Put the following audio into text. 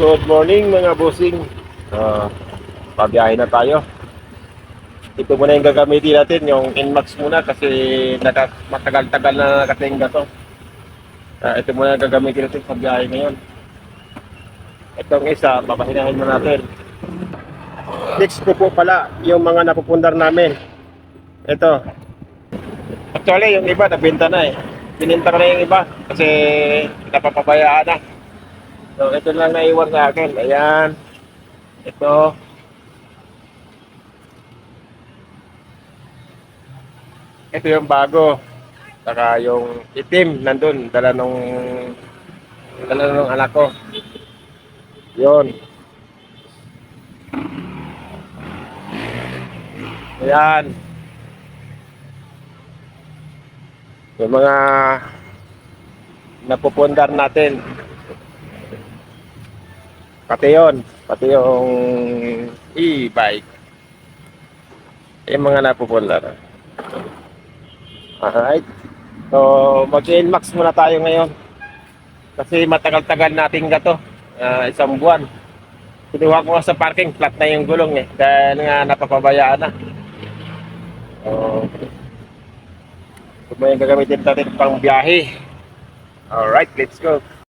Good morning mga bossing. Uh, pabiyahe na tayo. Ito muna yung gagamitin natin, yung Inmax muna kasi naka, matagal-tagal na nakatingga to. Ah, ito muna yung gagamitin natin sa ngayon. Itong isa, papahinahin mo natin. Next ko po pala yung mga napupundar namin. Ito. Actually, yung iba nabenta na eh. Pininta ko na yung iba kasi napapabayaan na. So, ito lang naiwan sa akin. Ayan. Ito. Ito yung bago. Saka yung itim nandun. Dala nung dala nung anak ko. Yun. Ayan. Yung mga napupundar natin. Pati yun. Pati yung e-bike. Yung mga napupundar. Alright. So, mag-inmax muna tayo ngayon. Kasi matagal-tagal natin gato. Ah, isang buwan. Kinuha ko sa parking, flat na yung gulong eh. Dahil nga napapabayaan na. So, mo yung gagamitin natin pang biyahe. Alright, let's go.